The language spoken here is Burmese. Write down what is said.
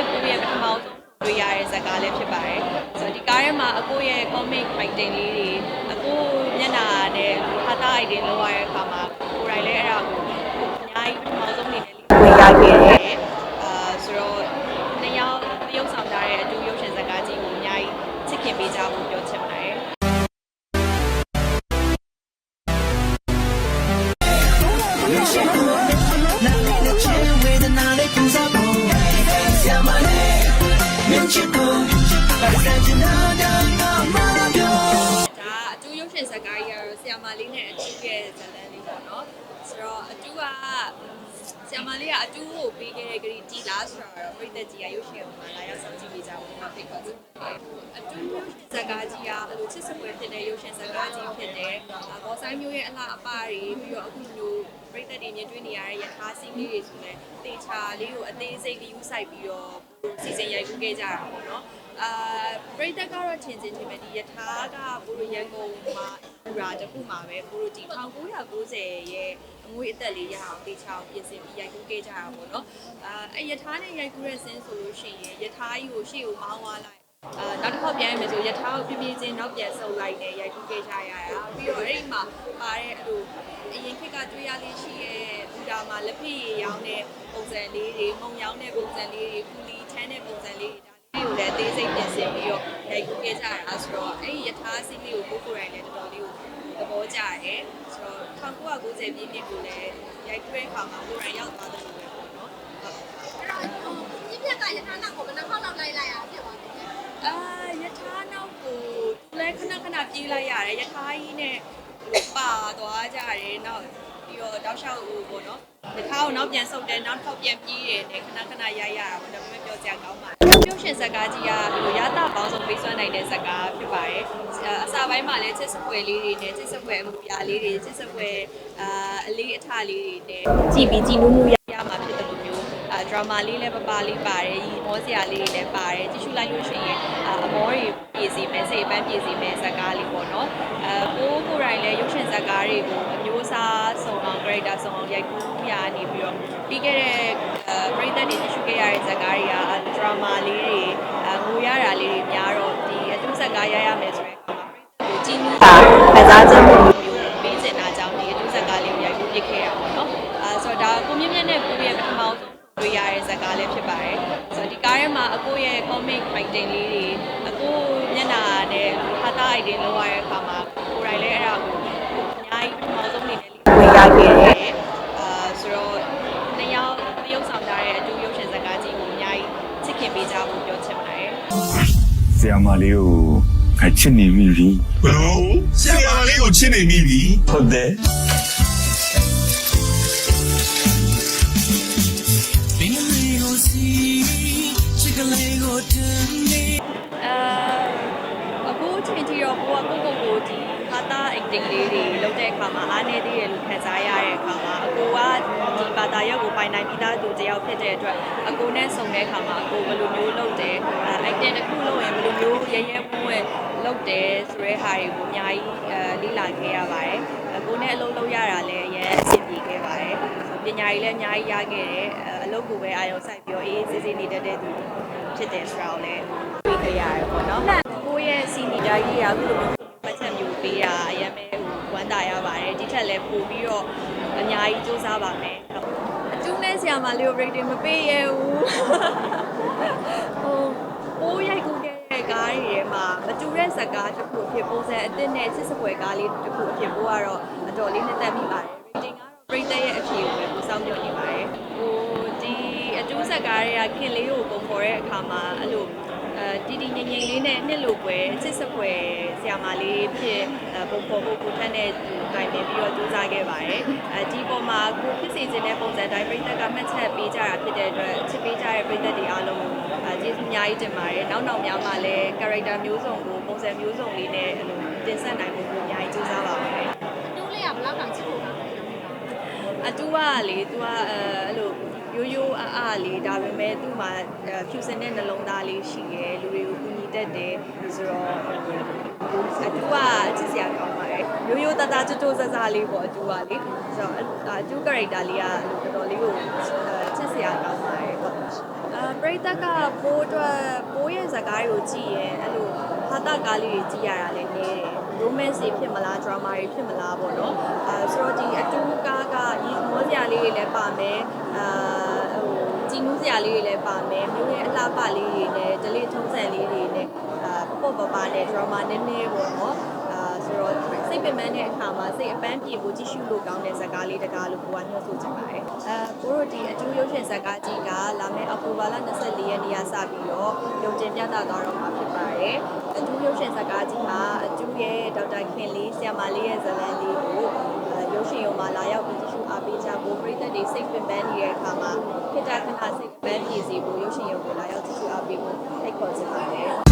နဲ့ကိုယ့်ရဲ့ပထမဆုံးတွေ့ရတဲ့ဇာတ်ကားလေးဖြစ်ပါတယ်ဆိုတော့ဒီကားထဲမှာအကိုရဲ့ comic writing လေးတွေအကိုမျက်နှာနဲ့ဟာတာ item လောက်ရတဲ့အခါမှာကိုယ်တိုင်လည်းအဲ့ဒါကိုအများကြီးပထမဆုံးအနေနဲ့လေးဝင်ရခဲ့တယ်အာဆိုတော့နှစ်ယောက်တရုပ်ဆောင်ကြတဲ့အတူရုပ်ရှင်ဇာတ်ကားကြီးကိုအများကြီးချစ်ခင်ပေးကြဖို့ပြောချင်ပါတယ် ဒါအတူရုပ်ရှင်ဇာတ်ကားကြီးကတော့ဆီယမာလေးနဲ့အတူရဲ့ဇာတ်လမ်းလေးပေါ့နော်ဆိုတော့အတူကဆီယမာလေးကအတူကိုပေးခဲ့တဲ့ဂရီတီလားဆိုတော့ပြည်သက်ကြီးကရုပ်ရှင်မှာလာရောက်ဆောင်ကြည့်ပေးကြဖို့မှာဖိတ်ခေါ်ချင်တယ်အတူရုပ်ရှင်ဇာတ်ကားကြီးကအဲ့လိုချစ်စပွဲဖြစ်တဲ့ရုပ်ရှင်ဇာတ်ကားကြီးဖြစ်တယ်ဘောဆိုင်မျိုးရဲ့အလှအပတွေပြီးတော့အခုလို ပြည်သက်တွေမြင်တွေ့နေရတဲ့ရထားစီးလေးတွေဆိုလည်းတေချာလေးကိုအသေးစိတ်ယူဆိုင်ပြီးတော့စီစဉ်ရိုက်ကူးခဲ့ကြတာပေါ့နော်အာပရိသတ်ကတော့ထင်ချင်းထင်မယ်ဒီယထာကဘူရရန်ကုန်မှာပူရာတစ်ခုမှာပဲဘူရဒီ1990ရဲ့အငွေအသက်လေးရအောင်တေချာအောင်ပြင်ဆင်ပြီးရိုက်ကူးခဲ့ကြတာပေါ့နော်အာအဲ့ယထာနဲ့ရိုက်ကူးတဲ့ဆင်းဆိုလို့ရှိရင်ယထာကြီးကိုရှေ့ကိုမောင်းသွားလိုက် အာနောက်တစ်ခေါက်ပြန်ရမယ်ဆိုယထာကိုပြပြချင်းနောက်ပြန်ဆုပ်လိုက်နဲ့ရိုက်ကူးခဲ့ကြရတာပြီးတော့အဲ့ဒီမှာပါတဲ့အဲ့လိုအရင်ခေတ်ကတွေ့ရလေးရှိရဲ့ဘူရာမှာလက်ဖေးရောင်းတဲ့ပုံစံလေးတွေမုံရောင်းတဲ့ပုံစံလေးတွေကူလီထမ်းတဲ့ပုံစံလေးတွေဒါလေးကိုလည်းအသေးစိတ်ပြင်ဆင်ပြီးတော့ရိုက်ကူးခဲ့ကြတာဆိုတော့အဲ့ဒီယထာစီးလေးကိုကိုကိုယ်တိုင်လည်းတော်တော်လေးကိုသဘောကျတယ်ဆိုတော့1990ပြည့်နှစ်ကိုလည်းရိုက်ကူးတဲ့အခါမှာကိုယ်တိုင်ရောက်သွားတယ်လို့ပဲပေါ့နော်ဟုတ်ဒီပြက်ကရထားနောက်ကိုဘယ်နှခေါ အာယထာနောက်ကိုသူလည်းခဏခဏပြေးလိုက်ရတယ်ယထာကြီးနဲ့ပါသွားကြတယ်နောက်ပြီးတော့တောက်လျှောက်ဦးပေါ့နော်ယထာကိုနောက်ပြန်ဆုပ်တယ်နောက်ထောက်ပြန်ပြေးတယ်နဲ့ခဏခဏရိုက်ရတာပေါ့ဒါပေမဲ့ပြောစရာကောင်းပါတယ်ရုပ်ရှင်ဇာတ်ကားကြီးကဒီလိုရတာပေါင်းစုံပေးစွမ်းနိုင်တဲ့ဇာတ်ကားဖြစ်ပါတယ်အစာပိုင်းမှာလည်းချစ်စပွဲလေးတွေနဲ့ချစ်စပွဲအမှုပြလေးတွေချစ်စပွဲအာအလေးအထလေးတွေနဲ့ကြည်ပြီးကြည်နူးမှုရရမှာဖြစ်တယ်လို့မျိုးအာ ဒရာမာလေးလည်းပပလေးပါတယ်ရီမောစရာလေးတွေလည်းပါတယ်ကြည့်ရှုလိုက်လို့ရှိရင်အာအမောတွေပြည့်စည်မယ်စိတ်ပန်းပြည့်စည်မယ်ဇာတ်ကားလေးပေါ့နော်အဲကိုကိုယ်တိုင်လည်းရုပ်ရှင်ဇာတ်ကားတွေကိုအမျိုးအစားစုံအောင် character စုံအောင်ရိုက်ကူးရနေပြီးတော့ပြီးခဲ့တဲ့အဲပရိသတ်တွေကြည့်ရှုခဲ့ရတဲ့ဇာတ်ကားတွေကဒရာမာလေးတွေအငိုရတာလေးတွေများတော့ဒီအတူဇာတ်ကားရရမယ်ဆိုတဲ့အခါမှာပရိသတ်ကိုကြည်နူးတာကစားချက်မှုမျိုးပေးစင်တာကြောင့်ဒီအတူဇာတ်ကားလေးကိုရိုက်ကူးပြခဲ့ရပါတော့နော်အဲဆိုတော့ဒါကိုမြင့်မြတ်နဲ့ကိုရဲ့ပထမဆုံး တွေ့ရတဲ့ဇာတ်ကားလေးဖြစ်ပါတယ်ဆိုတော့ဒီကားထဲမှာအကိုရဲ့ comic writing လေးတွေအကိုမျက်နှာနဲ့ဟာတာ item လောက်ရတဲ့အခါမှာကိုယ်တိုင်လည်းအဲ့ဒါကိုအများကြီးပထမဆုံးအနေနဲ့လေးဝင်ရခဲ့တယ်အာဆိုတော့နှစ်ယောက်တရုပ်ဆောင်ကြတဲ့အတူရုပ်ရှင်ဇာတ်ကားကြီးကိုအများကြီးချစ်ခင်ပေးကြဖို့ပြောချင်ပါတယ်ဆရာမလေးကိုငါချစ်နေမိပြီဘလို့ဆရာလေးကိုချစ်နေမိပြီဟုတ်တယ် ဟာတာ acting လေးတွေလုပ်တဲ့အခါမှာအားနည်းသေးတယ်လို့ခံစားရတဲ့အခါမှာအကိုကဒီဘာသာရပ်ကိုပိုင်နိုင်ပြီးသားသူတယောက်ဖြစ်တဲ့အတွက်အကိုနဲ့ဆုံတဲ့အခါမှာအကိုဘယ်လိုမျိုးလုပ်တယ်အဲ acting တစ်ခုလုပ်ရင်ဘယ်လိုမျိုးရရဲဝဲလုပ်တယ်ဆိုတဲ့ဟာတွေကိုအများကြီးအဲလေ့လာခဲ့ရပါတယ်အကိုနဲ့အလုပ်လုပ်ရတာလည်းအရင်အဆင်ပြေခဲ့ပါတယ်ပညာရေးလည်းအများကြီးရခဲ့တယ်အလုပ်ကိုပဲအာရုံစိုက်ပြီးတော့အေးအေးဆေးဆေးနေတတ်တဲ့သူဖြစ်တယ်ဆိုတာကိုလည်းသိခဲ့ရတယ်ပေါ့နော်ကိုယ့်ရဲ့စီနီတာကြီးကအခုလိုပတ်ချက်မျိုးပေးတာအရင်ပဲဟိုဝ မ်းသာရပါတယ်ဒီထက်လည်းပို့ပြီးတော့အများကြီးစူးစမ်းပါမယ်အကျူးနဲ့ဆရာမလေးကို rating မပေးရဘူးဟိုပိုးရိုက်ကူးခဲ့တဲ့ကားတွေထဲမှာမတူတဲ့ဇာတ်ကားတစ်ခုအဖြစ်ပုံစံအသစ်နဲ့ချစ်စပွဲကားလေးတစ်ခုအဖြစ်ပိုးကတော့အတော်လေးနှစ်သက်မိပါတယ် rating ကတော့ပရိသတ်ရဲ့အဖြေကိုပဲပို့ဆောင်ပြနေပါတယ်ဟိုဒီအကျိုးဆက်ကားတွေကခင်လေးကိုပုံဖော်တဲ့အခါမှာအဲ့လို အဲဒီဒီငိမ့်ငိမ့်လေးနဲ့နှစ်လိုပွဲချစ်စပွဲဆရာမလေးဖြစ်ပုံဖော်ဖို့ကိုထက်နဲ့တိုင်ပင်ပြီးတော့စူးစမ်းခဲ့ပါတယ်အဲဒီပေါ်မှာကိုဖြစ်စီခြင်းတဲ့ပုံစံတိုင်းပရိသတ်ကမှတ်ချက်ပေးကြတာဖြစ်တဲ့အတွက်ချစ်ပေးကြတဲ့ပရိသတ်တွေအားလုံးကိုကျေးဇူးအများကြီးတင်ပါတယ်နောက်နောက်များမှလည်း character မျိုးစုံကိုပုံစံမျိုးစုံလေးနဲ့အဲ့လိုတင်ဆက်နိုင်ဖို့ကိုအများကြီးစူးစမ်းပါမယ်တူးလေးကဘယ်လောက်တောင်ချစ်ဖို့လဲအတူကလေ तू ကအဲအဲ့လို ရိုးရိုးအားအားလေးဒါပေမဲ့သူ့မှာဖြူစင်တဲ့နှလုံးသားလေးရှိရယ်လူတွေကိုကူညီတတ်တယ်ဆိုတော့အတူကချစ်စရာကောင်းပါတယ်ရိုးရိုးသားသားကြိုးကြိုးဆဆလေးပေါ့အတူကလေဆိုတော့အတူ character လေးကတော်တော်လေးကိုချစ်စရာကောင်းပါတယ်ဟုတ်အာပရိသတ်ကပိုးအတွက်ပိုးရဲ့ဇာတ်ကားတွေကိုကြည့်ရင်အဲ့လို ဟာတာကားလေးတွေကြည့်ရတာလည်းနေတယ် romance တွေဖြစ်မလား drama တွေဖြစ်မလားပေါ့နော်အဲဆိုတော့ဒီအတူကားကဒီမောစရာလေးတွေလည်းပါမယ်အာဟိုကြည်နူးစရာလေးတွေလည်းပါမယ်မျိုးရဲ့အလှပလေးတွေနဲ့ဒလေးထုံးစံလေးတွေနဲ့အာပေါ့ပေါ့ပါနဲ့ drama နည်းနည်းပေါ့နော်အာဆိုတော့စိတ်ပင်ပန်းတဲ့အခါမှာစိတ်အပန်းပြေဖို့ကြည့်ရှုလို့ကောင်းတဲ့ဇာတ်ကားလေးတကားလို့ကိုကညွှန်ဆိုချင်ပါတယ်အဲကိုတို့ဒီအတူရုပ်ရှင်ဇာတ်ကားကြီးကလာမယ့်အောက်တို ဘာလ24ရက်နေ့ကစပြီးတော့ရုံတင်ပြသသွားတော့မှာဖြစ်ပါတယ်အတူရုပ်ရှင်ဇာတ်ကားကြီးမှာအတူရဲ့ဒေါက်တာခင်လေးဆရာမလေးရဲ့ဇာတ်လမ်းလေးကိုအဲရုပ်ရှင်ရုံမှာလာရောက်ပြီးကြည့်ရှုအားပေးကြဖို့ပရိသတ်တွေစိတ်ပင်ပန်းနေတဲ့အခါမှာခေတ္တခဏစိတ်ပန်းပြေစေဖို့ရုပ်ရှင်ရုံကိုလာရောက်ကြည့်ရှုအားပေးဖို့ဖိတ်ခေါ်ချင်ပါတယ်